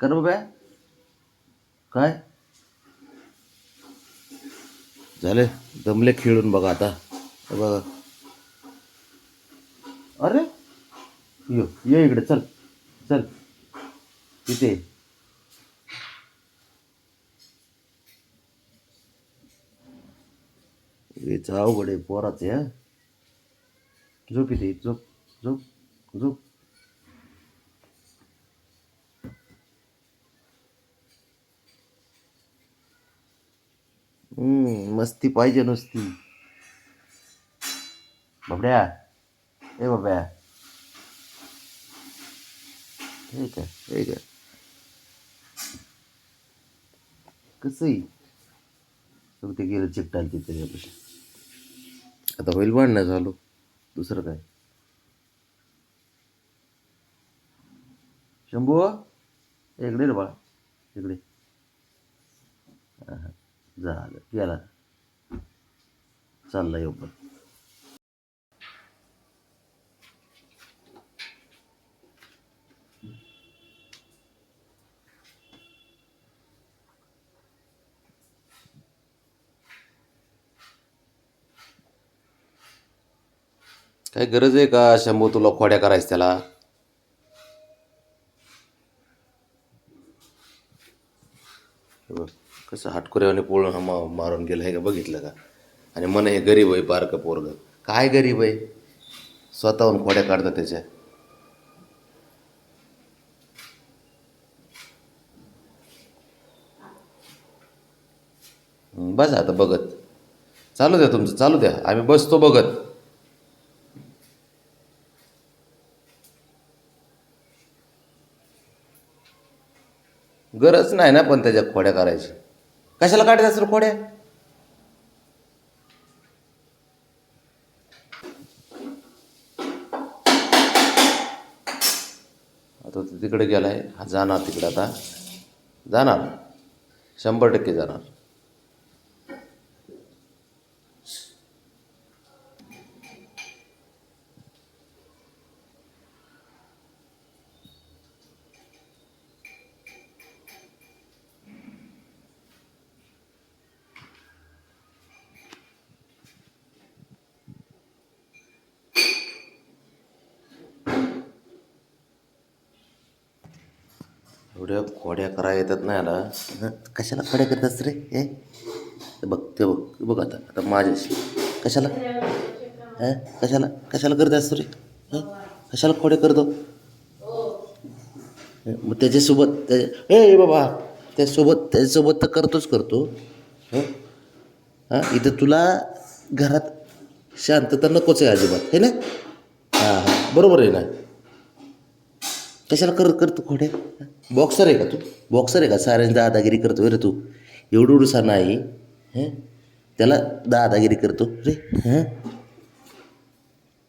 कर बाबा. काय? झाले. दमले खेळून बघा आता. बघा. अरे! यो ये इकडे चल. चल. तिथे हेच अवघड आहे पोराचे झोप इथे झोप झोप झोप. मस्ती पाहिजे नुसती. बाबड्या ए बाब्या हे काय हे काय कसंही ते गेलं चिकटाल तिथे. आता होईल भांडणं झालो. दुसरं काय? शंभू इकडे रे बाळा. इकडे. झालं गेला. चालला येऊ पण काय गरज आहे का शंभू तुला खोड्या करायचं त्याला? कसं हाटकुऱ्याने पोळून हा मारून गेलं हे का? बघितलं का? आणि मन हे गरीब आहे बारकं पोरग. काय गरीब आहे? स्वतःहून खोड्या काढतात त्याच्या. बसा बस आता बघत. चालू द्या तुमचं चालू द्या. आम्ही बसतो बघत. गरज नाही ना पण त्याच्या खोड्या करायची कशाला काढायचं असेल खोड्या? आता तो तिकडे गेला आहे हा जाणार तिकडे आता. जाणार. शंभर टक्के जाणार. एवढ्या खोड्या करा येतात नाही आला कशाला खोड्या करतात रे? हे? बघ ते बघ बघ आता आता माझ्याशी. कशाला? हं? कशाला? कशाला करत असतो रे? हं? कशाला खोड्या करतो? मग त्याच्यासोबत त्याच्या ए बाबा त्यासोबत त्याच्यासोबत तर करतोच करतो. हं? हां? इथं तुला घरात शांतता नकोच आहे अजिबात. है ना? हां हां. बरोबर आहे ना? कशाला कर करतो खोड्या? बॉक्सर आहे का तू? बॉक्सर आहे का? साऱ्यांची दादागिरी करतो रे तू. एवढं उडसा नाही. हं? त्याला दादागिरी करतो. रे हं?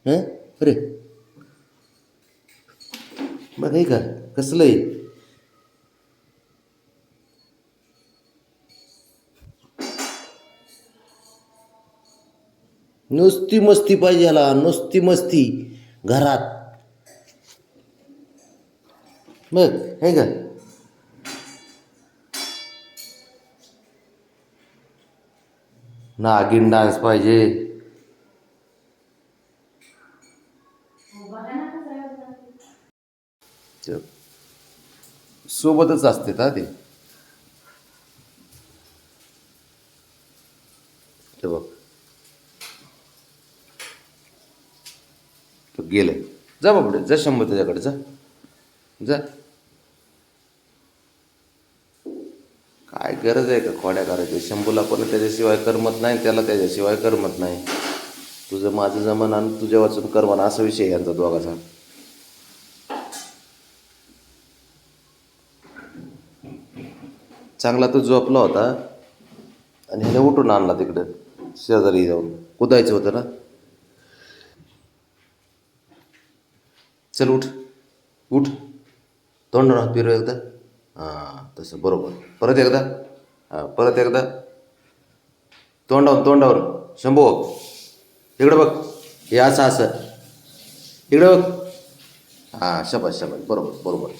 हं? रे बघ आहे का कसलं आहे? नुसती मस्ती पाहिजे ह्याला नुसती मस्ती. घरात बघ हे का नागिन डान्स पाहिजे. सोबतच असते ना ते. बघ. तो गेलं. जा बाबडे जा शंभर त्याच्याकडे जा. जा काय गरज आहे का खोड्या करायची? शंभूला पण त्याच्याशिवाय करमत नाही त्याला त्याच्याशिवाय करमत नाही. तुझं माझं जमन आणि तुझ्या वाचून करमन असा विषय आहे यांचा दोघाचा. चांगला तो झोपला होता आणि ह्याने उठून आणला तिकडं शेजारी जाऊन. कुदायचं होतं ना? चल उठ. उठ. तोंड राहत फिरू एकदा. हां तसं बरोबर. परत एकदा. हां परत एकदा तोंडावर तोंडावर शंभो इकडं बघ हे असं असं इकडं बघ हां शबाश शबाश बरोबर बरोबर